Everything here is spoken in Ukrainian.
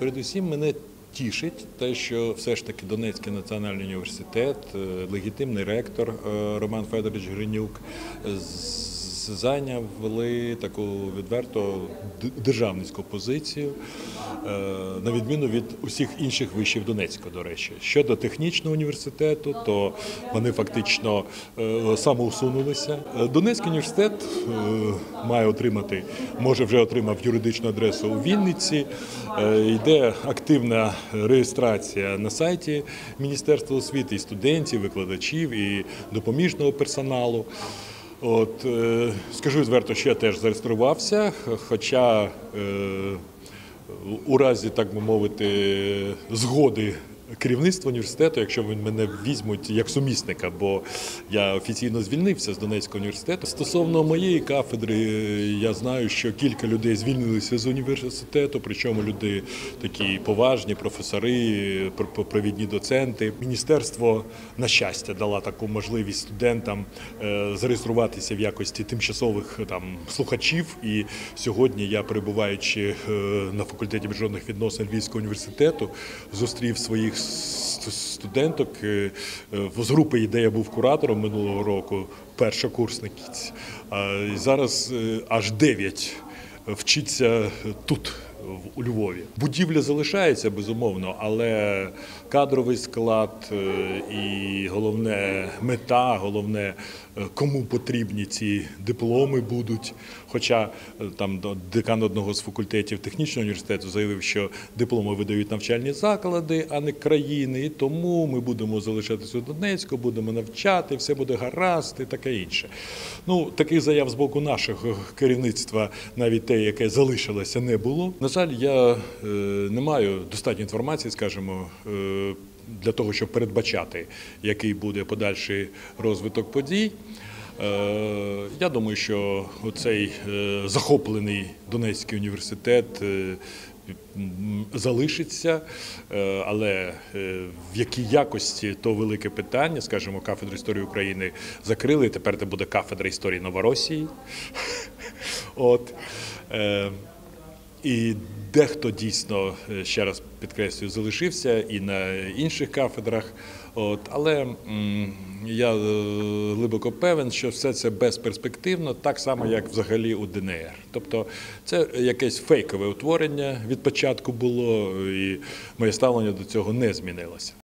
Передусім мене тішить те, що все ж таки Донецький національний університет, е, легітимний ректор е, Роман Федорович Гринюк з- зайняли таку відверто державницьку позицію, е, на відміну від усіх інших вишів Донецька, до речі. Щодо технічного університету, то вони фактично е, самоусунулися. Е, Донецький університет має отримати, може вже отримав юридичну адресу у Вінниці. Йде активна реєстрація на сайті Міністерства освіти і студентів, викладачів і допоміжного персоналу. От е, скажу відверто, що я теж зареєструвався, хоча е, у разі, так би мовити, згоди керівництва університету, якщо мене візьмуть як сумісника, бо я офіційно звільнився з Донецького університету. Стосовно моєї кафедри, я знаю, що кілька людей звільнилися з університету, причому люди такі поважні, професори, пр- провідні доценти. Міністерство на щастя дало таку можливість студентам е, зареєструватися в якості тимчасових там слухачів. І сьогодні я, перебуваючи е, на факультеті міжнародних відносин Львівського університету, зустрів своїх студенток е, е, з групи, де я був куратором минулого року, першокурсниць. А зараз е, аж дев'ять вчиться тут. У Львові будівля залишається безумовно, але кадровий склад е, і головне мета, головне, е, кому потрібні ці дипломи будуть. Хоча е, там декан одного з факультетів технічного університету заявив, що дипломи видають навчальні заклади, а не країни. І тому ми будемо залишатися у Донецьку, будемо навчати, все буде гаразд і таке інше. Ну, таких заяв з боку нашого керівництва, навіть те, яке залишилося, не було. Жаль, я е, не маю достатньо інформації, скажімо, е, для того, щоб передбачати, який буде подальший розвиток подій. Е, Я думаю, що оцей е, захоплений Донецький університет залишиться, але в якій якості то велике питання, скажімо, кафедру історії України закрили. Тепер це буде кафедра історії Новоросії. От. І дехто дійсно, е, ще раз підкреслюю, залишився і на інших кафедрах. От, але я е, глибоко певен, що все це безперспективно, так само, як взагалі у ДНР. Тобто це якесь фейкове утворення від початку було, і моє ставлення до цього не змінилося.